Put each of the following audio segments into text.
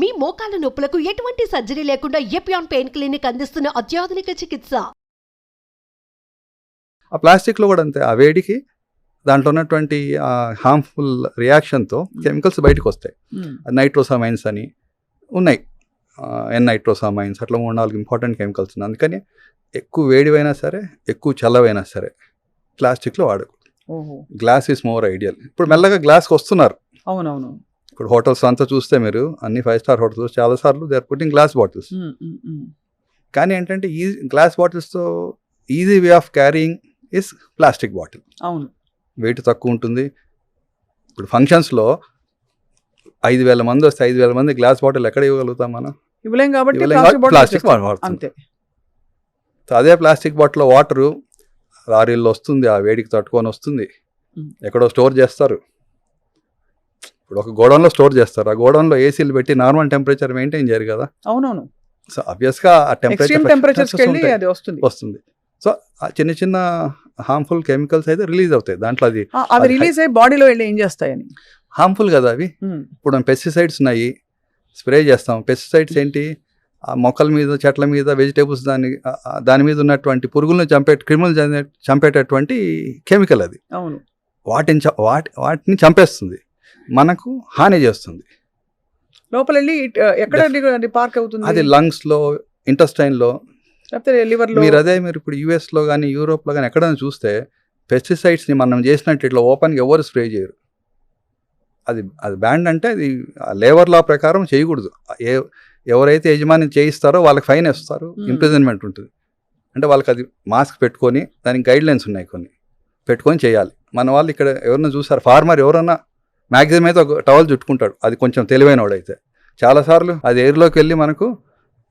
మీ మోకాల నొప్పులకు ఎటువంటి సర్జరీ లేకుండా ఎపియాన్ పెయిన్ క్లినిక్ అందిస్తున్న అత్యాధునిక చికిత్స? ఆ ప్లాస్టిక్లో కూడా అంతే. ఆ వేడికి దాంట్లో ఉన్నటువంటి హార్మ్ఫుల్ రియాక్షన్తో కెమికల్స్ బయటకు వస్తాయి నైట్రోసామైన్స్ అని ఉన్నాయి. ఎన్ నైట్రోసామైన్స్ అట్లా మూడు నాలుగు ఇంపార్టెంట్ కెమికల్స్ ఉన్నాయి. అందుకని ఎక్కువ వేడివైనా సరే ఎక్కువ చల్లవైనా సరే ప్లాస్టిక్లో వాడకు ఓహో. గ్లాస్ ఈస్ మోర్ ఐడియల్ ఇప్పుడు మెల్లగా గ్లాస్కి వస్తున్నారు అవునవును. ఇప్పుడు హోటల్స్ అంతా చూస్తే మీరు అన్ని ఫైవ్ స్టార్ హోటల్స్ చాలా సార్లు they are putting glass bottles. కానీ ఏంటంటే ఈ glass బాటిల్స్తో easy way of carrying is plastic bottle అవును. వెయిట్ తక్కువ ఉంటుంది. ఇప్పుడు ఫంక్షన్స్లో ఐదు వేల మంది వస్తే ఐదు వేల మంది గ్లాస్ బాటిల్ ఎక్కడ ఇవ్వగలుగుతాం మనం? ఇవ్వలేం కాబట్టి ప్లాస్టిక్. అంతే. అదే ప్లాస్టిక్ బాటిల్ వాటరు లారీల్లో వస్తుంది ఆ వేడికి తట్టుకొని వస్తుంది. ఎక్కడో స్టోర్ చేస్తారు. ఇప్పుడు ఒక గోడౌన్లో స్టోర్ చేస్తారు. ఆ గోడౌన్లో ఏసీలు పెట్టి నార్మల్ టెంపరేచర్ మెయింటైన్ చేయరు కదా. అవునవును. సో అబ్వియస్గా ఆ టెంపరేచర్ అది వస్తుంది. వస్తుంది. సో ఆ చిన్న చిన్న హార్మ్ఫుల్ కెమికల్స్ అయితే రిలీజ్ అవుతాయి. దాంట్లో అది అవి రిలీజ్ అయ్యి బాడీలో వెళ్ళి ఏం చేస్తాయని? హార్మ్ఫుల్ కదా అవి. ఇప్పుడు పెస్టిసైడ్స్ ఉన్నాయి. స్ప్రే చేస్తాం. పెస్టిసైడ్స్ ఏంటి? ఆ మొక్కల మీద చెట్ల మీద వెజిటేబుల్స్ దాని దాని మీద ఉన్నటువంటి పురుగులను చంపే క్రిములు చంపేటటువంటి కెమికల్ అది. అవును. వాటిని వాటి వాటిని చంపేస్తుంది. మనకు హాని చేస్తుంది. లోపల వెళ్ళి ఎక్కడ పార్క్ అవుతుంది? అది లంగ్స్లో ఇంటెస్టైన్లో. లేకపోతే లివర్లో? మీరు అదే మీరు ఇప్పుడు యూఎస్లో కానీ యూరోప్లో కానీ ఎక్కడైనా చూస్తే పెస్టిసైడ్స్ని మనం చేసినట్టు ఇట్లా ఓపెన్గా ఎవరు స్ప్రే చేయరు. అది అది బ్యాండ్ అంటే అది లేబర్ లా ప్రకారం చేయకూడదు. ఏ ఎవరైతే యజమాని చేయిస్తారో వాళ్ళకి ఫైన్ వేస్తారు. ఇంప్రిజన్మెంట్ ఉంటుంది. అంటే వాళ్ళకి అది మాస్క్ పెట్టుకొని దానికి గైడ్ లైన్స్ ఉన్నాయి కొన్ని. పెట్టుకొని చేయాలి. మన వాళ్ళు ఇక్కడ ఎవరన్నా చూసారు? ఫార్మర్ ఎవరన్నా మ్యాక్సిమం అయితే ఒక టవల్ చుట్టుకుంటాడు. అది కొంచెం తెలివైన వాడైతే చాలాసార్లు అది ఎయిర్లోకి వెళ్ళి మనకు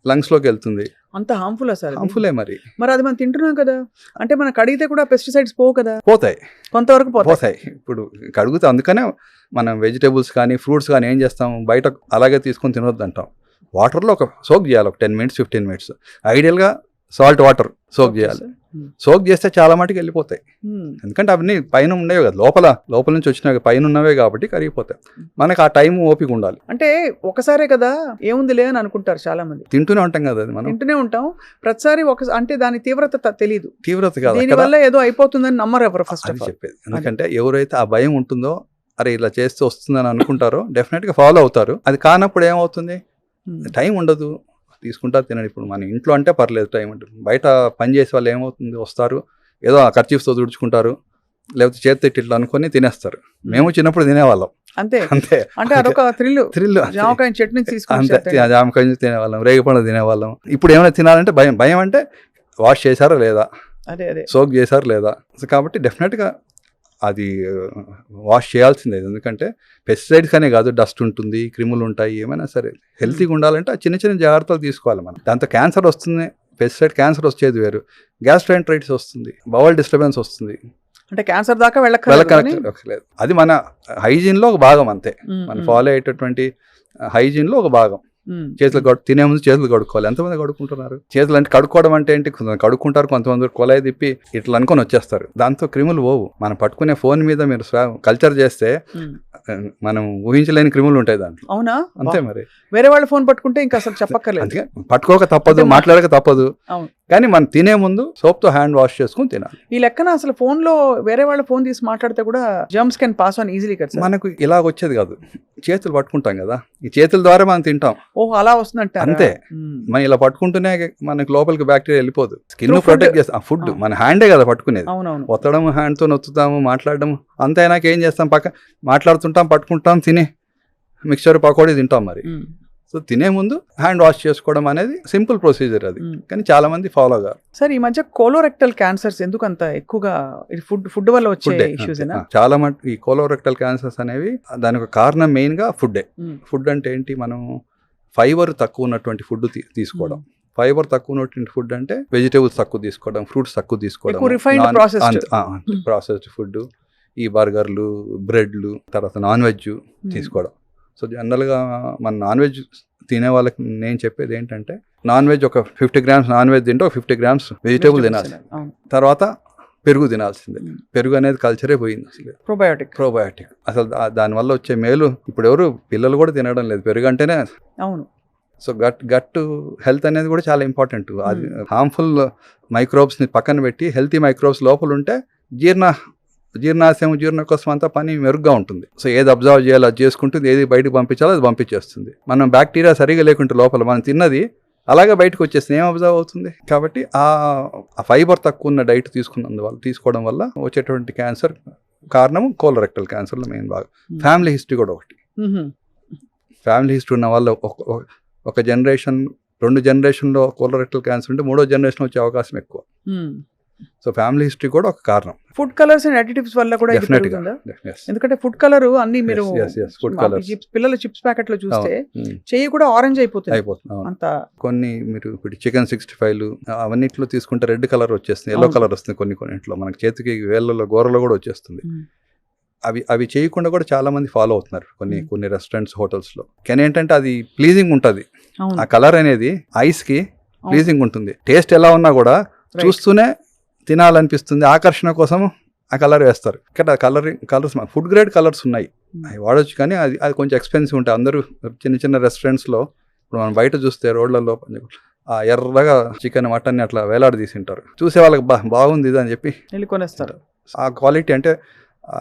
లంగ్స్లోకి వెళ్తుంది. అంత హార్మ్ఫుల్ సార్ అది? హార్మ్ఫుల్లే మరి. మరి అది మనం తింటున్నాం కదా. అంటే మనకు అడిగితే కూడా పెస్టిసైడ్స్ పోవు కదా. పోతాయి. కొంతవరకు పోతాయి. ఇప్పుడు కడుగుతా అందుకనే మనం వెజిటేబుల్స్ కానీ ఫ్రూట్స్ కానీ ఏం చేస్తాం? బయట అలాగే తీసుకొని తినొద్దు అంటాం. వాటర్లో ఒక సోక్ చేయాలి. ఒక టెన్ మినిట్స్ ఫిఫ్టీన్ మినిట్స్ ఐడియల్గా సాల్ట్ వాటర్ సోక్ చేయాలి. సోక్ చేస్తే చాలా మటుకు వెళ్ళిపోతాయి. Hmm. ఎందుకంటే అవన్నీ పైన ఉండేవి కదా. లోపల లోపల నుంచి వచ్చినవి పైన ఉన్నవే కాబట్టి కరిగిపోతాయి. మనకు ఆ టైం ఓపిక ఉండాలి. అంటే ఒకసారే కదా ఏముందిలే అని అనుకుంటారు చాలా మంది తింటూనే ఉంటాం కదా అది మనం. తింటూనే ఉంటాం. ప్రతిసారి ఒక అంటే దాని తీవ్రత త- తెలీదు. తీవ్రత కాదు. దీని అక్కడ వల్ల ఏదో అయిపోతుందని నమ్మరు ఎవరు ఫస్ట్ చెప్పేది. ఎందుకంటే ఎవరైతే ఆ భయం ఉంటుందో అరే ఇలా చేస్తే వస్తుందని అనుకుంటారో డెఫినెట్గా ఫాలో అవుతారు. అది కానప్పుడు ఏమవుతుంది? టైం ఉండదు. తీసుకుంటా తినండి. ఇప్పుడు మన ఇంట్లో అంటే పర్లేదు టైం ఉంటుంది బయట పని చేసే వాళ్ళు ఏమవుతుంది? వస్తారు. ఏదో ఆ ఖర్చీఫ్తో తుడుచుకుంటారు. లేకపోతే చేతి ఇట్లా అనుకొని తినేస్తారు. మేము. చిన్నప్పుడు తినేవాళ్ళం. అంతే. అంతే. అంటే అదొక థ్రిల్. థ్రిల్. జామకాయ చట్నీ అంతే. తీసుకుంటే జామకాయ తినేవాళ్ళం. రేగిపండు తినేవాళ్ళం. ఇప్పుడు ఏమైనా తినాలంటే భయం. భయం అంటే వాష్ చేశారా లేదా? అదే అదే. సోక్ చేశారు లేదా? కాబట్టి డెఫినెట్గా అది వాష్ చేయాల్సిందే. ఎందుకంటే పెస్టిసైడ్స్ అనే కాదు డస్ట్ ఉంటుంది క్రిములు ఉంటాయి ఏమైనా సరే. హెల్తీగా ఉండాలంటే ఆ చిన్న చిన్న జాగ్రత్తలు తీసుకోవాలి మనం. దాంతో క్యాన్సర్ వస్తుంది పెస్టిసైడ్ క్యాన్సర్ వచ్చేది వేరు. గ్యాస్ట్రైంట్రైటిస్ వస్తుంది బవల్ డిస్టర్బెన్స్ వస్తుంది. అంటే క్యాన్సర్ దాకా వెళ్ళక్కర్లేదు అది మన హైజీన్లో ఒక భాగం అంతే. మనం ఫాలో అయ్యేటటువంటి హైజీన్లో ఒక భాగం. చేతులు కడు తినే ముందు చేతులు కడుక్కోవాలి. ఎంతమంది కడుక్కుంటున్నారు? చేతులు అంటే కడుక్కోవడం అంటే ఏంటి? కొంతమంది కడుక్కుంటారు కొంతమంది కొలాయి తిప్పి ఇట్లా అనుకొని వచ్చేస్తారు. దాంతో క్రిములు పోవు. మనం పట్టుకునే ఫోన్ మీద మీరు కల్చర్ చేస్తే మనం ఊహించలేని క్రిములు ఉంటాయి దాంట్లో. అవునా? అంతే. మరి. వేరే వాళ్ళ ఫోన్ పట్టుకుంటే ఇంకా అసలు చెప్పక్కర్లేదు. పట్టుకోక తప్పదు మాట్లాడక తప్పదు. కానీ మనం తినే ముందు soap తో హ్యాండ్ వాష్ చేసుకుని తినాలి. ఈ లెక్కన అసలు ఫోన్లో వేరే వాళ్ళ ఫోన్ తీసి మాట్లాడితే కూడా germs can pass on easily మనకు ఇలాగ వచ్చేది కాదు. చేతులు పట్టుకుంటాం కదా. ఈ చేతుల ద్వారా మనం తింటాం. ఓహో అలా వస్తుందంట అంతే. మనం ఇలా పట్టుకుంటూనే మనకి లోపలికి బ్యాక్టీరియా వెళ్ళిపోదు. స్కిన్. ప్రొటెక్ట్ చేస్తాం. ఫుడ్. మన హ్యాండే కదా పట్టుకునేది. ఒత్తడం హ్యాండ్తో నొత్తుతాము మాట్లాడడం అంత అయినాక ఏం చేస్తాం? పక్క మాట్లాడుతుంటాం పట్టుకుంటాం తినే మిక్చర్ పకోడీ తింటాం మరి. సో తినే ముందు హ్యాండ్ వాష్ చేసుకోవడం అనేది సింపుల్ ప్రొసీజర్ అది. కానీ చాలా మంది ఫాలో కాదు సార్ ఈ మధ్య కోలోరెక్టల్ క్యాన్సర్స్ ఎందుకు అంత ఎక్కువగా ఫుడ్ ఫుడ్ వల్ల వచ్చే ఇష్యూస్ చాలా మటు ఈ కోలోరెక్టల్ క్యాన్సర్స్ అనేవి దానికి కారణం మెయిన్గా ఫుడ్డే ఫుడ్ అంటే ఏంటి? మనం ఫైబర్ తక్కువ ఉన్నటువంటి ఫుడ్ తీసుకోవడం. ఫైబర్ తక్కువ ఉన్నటువంటి ఫుడ్ అంటే వెజిటేబుల్స్ తక్కువ తీసుకోవడం ఫ్రూట్స్ తక్కువ తీసుకోవడం. ప్రాసెస్డ్ ఫుడ్ ఈ బర్గర్లు బ్రెడ్లు తర్వాత నాన్ వెజ్ తీసుకోవడం. సో జనరల్గా మన నాన్ వెజ్ తినే వాళ్ళకి నేను చెప్పేది ఏంటంటే నాన్ వెజ్ ఒక ఫిఫ్టీ గ్రామ్స్ నాన్ వెజ్ తింటే ఒక ఫిఫ్టీ గ్రామ్స్ వెజిటేబుల్ తినాలి తర్వాత పెరుగు తినాల్సిందే. పెరుగు అనేది కల్చరే పోయింది అసలు. ప్రోబయోటిక్ ప్రోబయాటిక్ అసలు దానివల్ల వచ్చే మేలు ఇప్పుడు ఎవరు పిల్లలు కూడా తినడం లేదు. పెరుగు అంటేనే అవును. సో గట్ గట్ హెల్త్ అనేది కూడా చాలా ఇంపార్టెంట్. అది హార్మ్ఫుల్ మైక్రోబ్స్ని పక్కన పెట్టి హెల్తీ మైక్రోబ్స్ లోపల ఉంటే జీర్ణ జీర్ణాశయం జీర్ణకోశం అంతా పని మెరుగ్గా ఉంటుంది. సో ఏది అబ్జర్వ్ చేయాలో అది చేసుకుంటుంది ఏది బయటకు పంపించాలో అది పంపించేస్తుంది. మనం బ్యాక్టీరియా సరిగా లేకుంటే లోపల మనం తిన్నది అలాగే బయటకు వచ్చేస్తుంది. ఏం అబ్జర్వ్ అవుతుంది? కాబట్టి ఆ ఫైబర్ తక్కువ ఉన్న డైట్ తీసుకున్నందువల్ల తీసుకోవడం వల్ల వచ్చేటువంటి క్యాన్సర్ కారణం కోలరెక్టల్ క్యాన్సర్లో మెయిన్ బాగా ఫ్యామిలీ హిస్టరీ కూడా ఒకటి. ఫ్యామిలీ హిస్టరీ ఉన్న వాళ్ళు ఒక జనరేషన్ రెండు జనరేషన్లో కోలరెక్టల్ క్యాన్సర్ ఉంటే మూడో జనరేషన్ వచ్చే అవకాశం ఎక్కువ. సో ఫ్యామిలీ హిస్టరీ కూడా ఒక కారణం ఫుడ్ కలర్స్ అండ్ అడిటివ్స్ వల్ల కూడా ఎందుకంటే ఫుడ్ కలర్ అన్ని మీరు మా colours. chips- పిల్లల చిప్స్ ప్యాకెట్లో చూస్తే ఉమ్, చెయ్యి కూడా ఆరెంజ్ అయిపోతుంది అయిపోతుంది. అంత కొన్ని మీరు ఇప్పుడు చికెన్ సిక్స్టీ ఫైవ్ అవన్నిట్లో తీసుకుంటే రెడ్ కలర్ వచ్చేస్తుంది ఎల్లో. కలర్ వస్తుంది కొన్ని కొన్నింట్లో మనకి చేతికి వేళ్ళలో గోరలో కూడా వచ్చేస్తుంది మ్మ్. అవి అవి చేయకుండా కూడా చాలా మంది ఫాలో అవుతున్నారు కొన్ని మ్మ్. కొన్ని రెస్టారెంట్స్ హోటల్స్లో కానీ ఏంటంటే అది ప్లీజింగ్ ఉంటుంది ఆ కలర్ అనేది ఐస్కి. ప్లీజింగ్ ఉంటుంది టేస్ట్ ఎలా ఉన్నా కూడా. చూస్తూనే తినాలనిపిస్తుంది. ఆకర్షణ కోసం ఆ కలర్ వేస్తారు. ఇక్కడ colour colours food grade colours ఉన్నాయి. Hmm. అవి వాడొచ్చు కానీ అది అది కొంచెం ఎక్స్పెన్సివ్ ఉంటాయి. అందరూ చిన్న చిన్న రెస్టారెంట్స్లో ఇప్పుడు మనం బయట చూస్తే రోడ్లలో ఆ ఎర్రగా చికెన్ మటన్ అట్లా వేలాడి తీసింటారు చూసే వాళ్ళకి బా బాగుంది ఇది అని చెప్పి కొనేస్తారు. ఆ క్వాలిటీ అంటే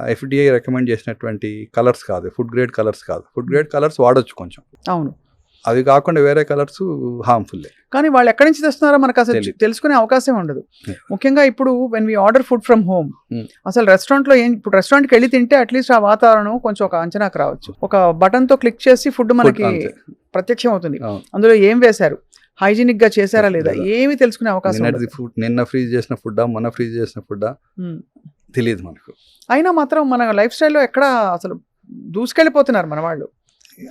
ఎఫ్డిఐ రికమెండ్ చేసినటువంటి కలర్స్ కాదు. ఫుడ్ గ్రేడ్ కలర్స్ కాదు. ఫుడ్ గ్రేడ్ కలర్స్ వాడొచ్చు కొంచెం. అవును. అవి కాకుండా వేరే కలర్స్ హార్మ్ఫుల్ కానీ వాళ్ళు ఎక్కడి నుంచి తెస్తున్నారో మనకు అసలు. తెలుసుకునే అవకాశం ఉండదు. ముఖ్యంగా ఇప్పుడు when we order food from home Hmm. అసలు restaurant లో ఏం ఇప్పుడు restaurant కి వెళ్ళి తింటే అట్లీస్ట్ ఆ వాతావరణం కొంచెం ఒక అంచనాకు రావచ్చు ఒక బటన్తో క్లిక్ చేసి ఫుడ్ మనకి. ప్రత్యక్షం అవుతుంది. అందులో ఏం వేశారు హైజీనిక్గా చేశారా లేదా. ఏమీ తెలుసుకునే అవకాశం. ఫుడ్ నిన్న ఫ్రీజ్ చేసిన ఫుడ్ మొన్న ఫ్రీజ్ చేసిన ఫుడ్ Hmm. తెలియదు మనకు అయినా మాత్రం మన లైఫ్ స్టైల్లో ఎక్కడ అసలు దూసుకెళ్ళిపోతున్నారు మన వాళ్ళు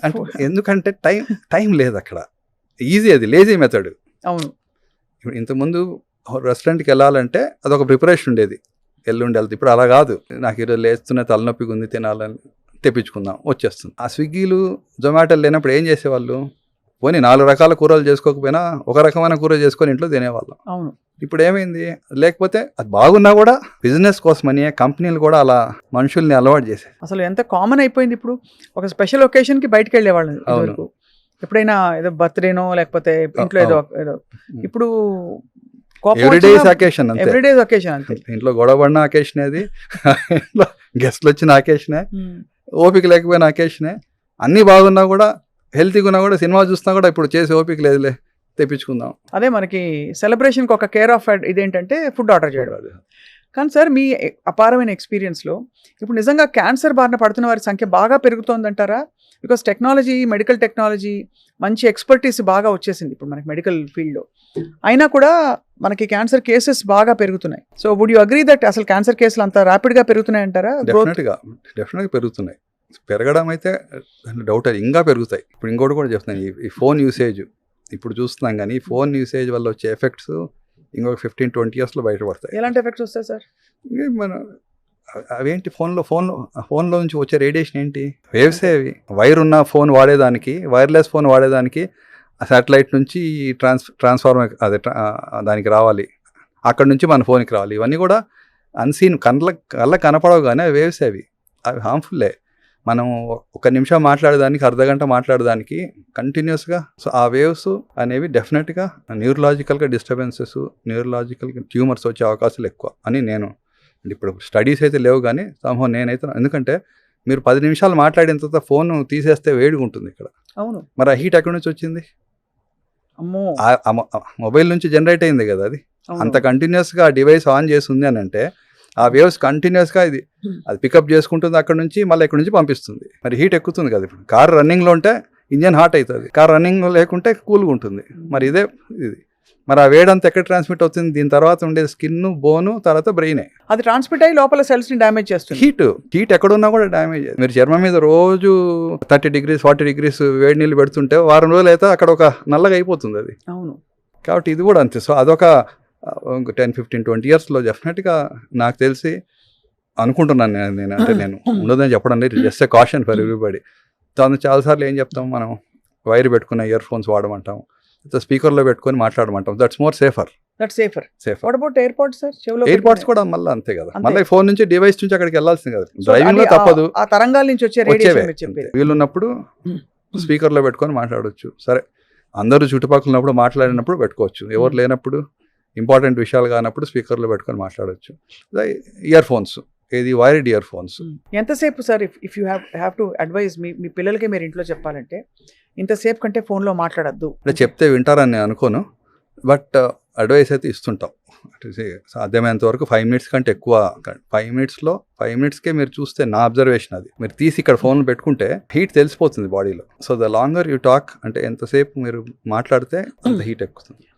అంటే ఎందుకంటే టైం టైం లేదు అక్కడ. ఈజీ అది లేజీ మెథడ్ అవును. ఇప్పుడు ఇంతకుముందు రెస్టారెంట్కి వెళ్ళాలంటే అదొక ప్రిపరేషన్ ఉండేది. ఎల్లుండి వెళ్తే ఇప్పుడు అలా కాదు. నాకు ఈరోజు లేస్తున్న తలనొప్పిగా ఉంది తినాలని తెప్పించుకుందాం వచ్చేస్తుంది. ఆ స్విగ్గీలు జొమాటోలు లేనప్పుడు ఏం చేసేవాళ్ళు? పోనీ నాలుగు రకాల కూరలు చేసుకోకపోయినా ఒక రకమైన కూర చేసుకొని ఇంట్లో తినేవాళ్ళం. అవును. ఇప్పుడు ఏమైంది లేకపోతే అది బాగున్నా కూడా బిజినెస్ కోసమని కంపెనీలు కూడా అలా మనుషుల్ని అలవాటు చేసాయి అసలు ఎంత కామన్ అయిపోయింది ఇప్పుడు? ఒక స్పెషల్ ఒకేషన్కి బయటకు వెళ్ళేవాళ్ళు అవును. ఎప్పుడైనా ఏదో బర్త్డేనో లేకపోతే ఇంట్లో ఏదో ఏదో ఇప్పుడు ఎవ్రీడేస్ అకేషన్ అంతే. ఎవ్రీడే ఒకేషన్ అంతే. ఇంట్లో గొడవ పడిన అకేషన్ అది ఇంట్లో గెస్ట్లు వచ్చిన అకేషనే. ఓపిక లేకపోయిన అకేషనే అన్నీ బాగున్నా కూడా హెల్తీగా ఉన్నా కూడా సినిమా చూస్తున్నా కూడా ఇప్పుడు చేసే ఓపిక లేదులే తెప్పించుకుందాం. అదే మనకి సెలబ్రేషన్కి ఒక కేర్ ఆఫ్ ఇదేంటంటే ఫుడ్ ఆర్డర్ చేయడం. కానీ సార్ మీ అపారమైన ఎక్స్పీరియన్స్లో ఇప్పుడు నిజంగా క్యాన్సర్ బారిన పడుతున్న వారి సంఖ్య బాగా పెరుగుతోందంటారా? బికాస్ టెక్నాలజీ మెడికల్ టెక్నాలజీ మంచి ఎక్స్పర్టీస్ బాగా వచ్చేసింది ఇప్పుడు మనకి మెడికల్ ఫీల్డ్లో అయినా కూడా మనకి క్యాన్సర్ కేసెస్ బాగా పెరుగుతున్నాయి. So would you agree that అసలు క్యాన్సర్ కేసులు అంత ర్యాపిడ్గా పెరుగుతున్నాయి అంటారా డెఫినెట్గా డెఫినెట్గా పెరుగుతున్నాయి. పెరగడం అయితే డౌట్ అది ఇంకా పెరుగుతాయి. ఇప్పుడు ఇంకోటి కూడా చెప్తున్నాను ఈ- ఫోన్ యూసేజ్ ఇప్పుడు చూస్తున్నాం కానీ ఈ ఫోన్ యూసేజ్ వల్ల వచ్చే ఎఫెక్ట్స్ ఇంకొక ఫిఫ్టీన్ ట్వంటీ ఇయర్స్లో బయటపడతాయి. ఎలాంటి ఎఫెక్ట్స్ వస్తాయి సార్? మన అవేంటి ఫోన్లో ఫోన్లో ఫోన్లో నుంచి వచ్చే రేడియేషన్ ఏంటి? వేవ్సే అవి. వైర్ ఉన్న ఫోన్ వాడేదానికి వైర్లెస్ ఫోన్ వాడేదానికి ఆ శాటిలైట్ నుంచి ట్రాన్స్ ట్రాన్స్ఫార్మర్ అదే దానికి రావాలి. అక్కడ నుంచి మన ఫోన్కి రావాలి. ఇవన్నీ కూడా అన్సీన్ కళ్ళ కళ్ళ కనపడవు కానీ అవి వేవ్స్ అవి. అవి హార్మ్ఫుల్లే మనం ఒక నిమిషం మాట్లాడేదానికి అర్ధ గంట మాట్లాడేదానికి కంటిన్యూస్గా సో ఆ వేవ్స్ అనేవి డెఫినెట్గా న్యూరలాజికల్గా డిస్టర్బెన్సెస్ న్యూరలాజికల్ ట్యూమర్స్ వచ్చే అవకాశాలు ఎక్కువ అని నేను ఇప్పుడు స్టడీస్ అయితే లేవు కానీ సంభవం నేనైతే ఎందుకంటే మీరు పది నిమిషాలు మాట్లాడిన తర్వాత ఫోన్ తీసేస్తే వేడిగా ఉంటుంది ఇక్కడ. అవును. మరి ఆ హీట్ ఎక్కడి నుంచి వచ్చింది? అమ్మో! మొబైల్ నుంచి జనరేట్ అయింది కదా అది. అంత కంటిన్యూస్గా ఆ డివైస్ ఆన్ చేసి ఉంది అని అంటే ఆ వేవ్స్ కంటిన్యూస్గా ఇది Hmm. అది పికప్ చేసుకుంటుంది అక్కడ నుంచి మళ్ళీ ఇక్కడ నుంచి పంపిస్తుంది. మరి హీట్ ఎక్కుతుంది కదా ఇప్పుడు. కార్ రన్నింగ్లో ఉంటే ఇంజన్ హాట్ అవుతుంది. కార్ రన్నింగ్ లేకుంటే కూల్గా ఉంటుంది. మరి ఇదే ఇది. మరి ఆ వేడంతా ఎక్కడ ట్రాన్స్మిట్ అవుతుంది? దీని తర్వాత ఉండే స్కిన్ బోను తర్వాత బ్రెయినే అది ట్రాన్స్మిట్ అయ్యి లోపల సెల్స్ని డ్యామేజ్ చేస్తుంది. హీట్ హీట్ ఎక్కడున్నా కూడా డ్యామేజ్ మీరు చర్మం మీద రోజు థర్టీ డిగ్రీస్ ఫార్టీ డిగ్రీస్ వేడి నీళ్ళు పెడుతుంటే వారం రోజులు అయితే అక్కడ ఒక నల్లగా అయిపోతుంది అది. అవును. కాబట్టి ఇది కూడా అంతే. సో అదొక టెన్ ఫిఫ్టీన్ ట్వంటీ ఇయర్స్లో డెఫినెట్గా నాకు తెలిసి అనుకుంటున్నాను నేను నేను అంటే నేను ఉండదని చెప్పడం లేదు. జస్ట్ కాషన్ ఫర్ ఎవ్రీబడి దాని చాలాసార్లు ఏం చెప్తాం మనం వైర్ పెట్టుకున్న ఇయర్ ఫోన్స్ వాడమంటాం స్పీకర్లో పెట్టుకొని మాట్లాడమంటాం. That's more safer that safer safe what about airports sir చెవిలో ఎయిర్ పాడ్స్ పెట్టుకునే- కూడా మళ్ళీ అంతే కదా. మళ్ళీ ఫోన్ నుంచి డివైస్ నుంచి అక్కడికి వెళ్ళాల్సింది కదా. డ్రైవింగ్లో తప్పదు. ఆ తరంగాల నుంచి వచ్చే రేడియేషన్ వీళ్ళున్నప్పుడు Hmm. స్పీకర్లో పెట్టుకొని మాట్లాడొచ్చు. సరే అందరూ చుట్టుపక్కల ఉన్నప్పుడు మాట్లాడినప్పుడు పెట్టుకోవచ్చు. ఎవరు. లేనప్పుడు ఇంపార్టెంట్ విషయాలు కానప్పుడు స్పీకర్లో పెట్టుకొని మాట్లాడొచ్చు. ఇయర్ ఫోన్స్ ఏది వైర్డ్ ఇయర్ ఫోన్స్. ఎంతసేపు sir if if you have have to advise మీ మీ పిల్లలకి మీరు ఇంట్లో చెప్పాలంటే ఇంతసేపు కంటే ఫోన్లో మాట్లాడద్దు. అంటే చెప్తే వింటారని నేను అనుకోను బట్ అడ్వైస్ అయితే ఇస్తుంటాం. సాధ్యమైనంత వరకు ఫైవ్ మినిట్స్ కంటే ఎక్కువ ఫైవ్ మినిట్స్లో ఫైవ్ మినిట్స్కే మీరు చూస్తే నా అబ్జర్వేషన్ అది. మీరు తీసి ఇక్కడ ఫోన్ పెట్టుకుంటే హీట్ తెలిసిపోతుంది బాడీలో. So the longer you talk అంటే ఎంతసేపు మీరు మాట్లాడితే అంత హీట్ ఎక్కుతుంది.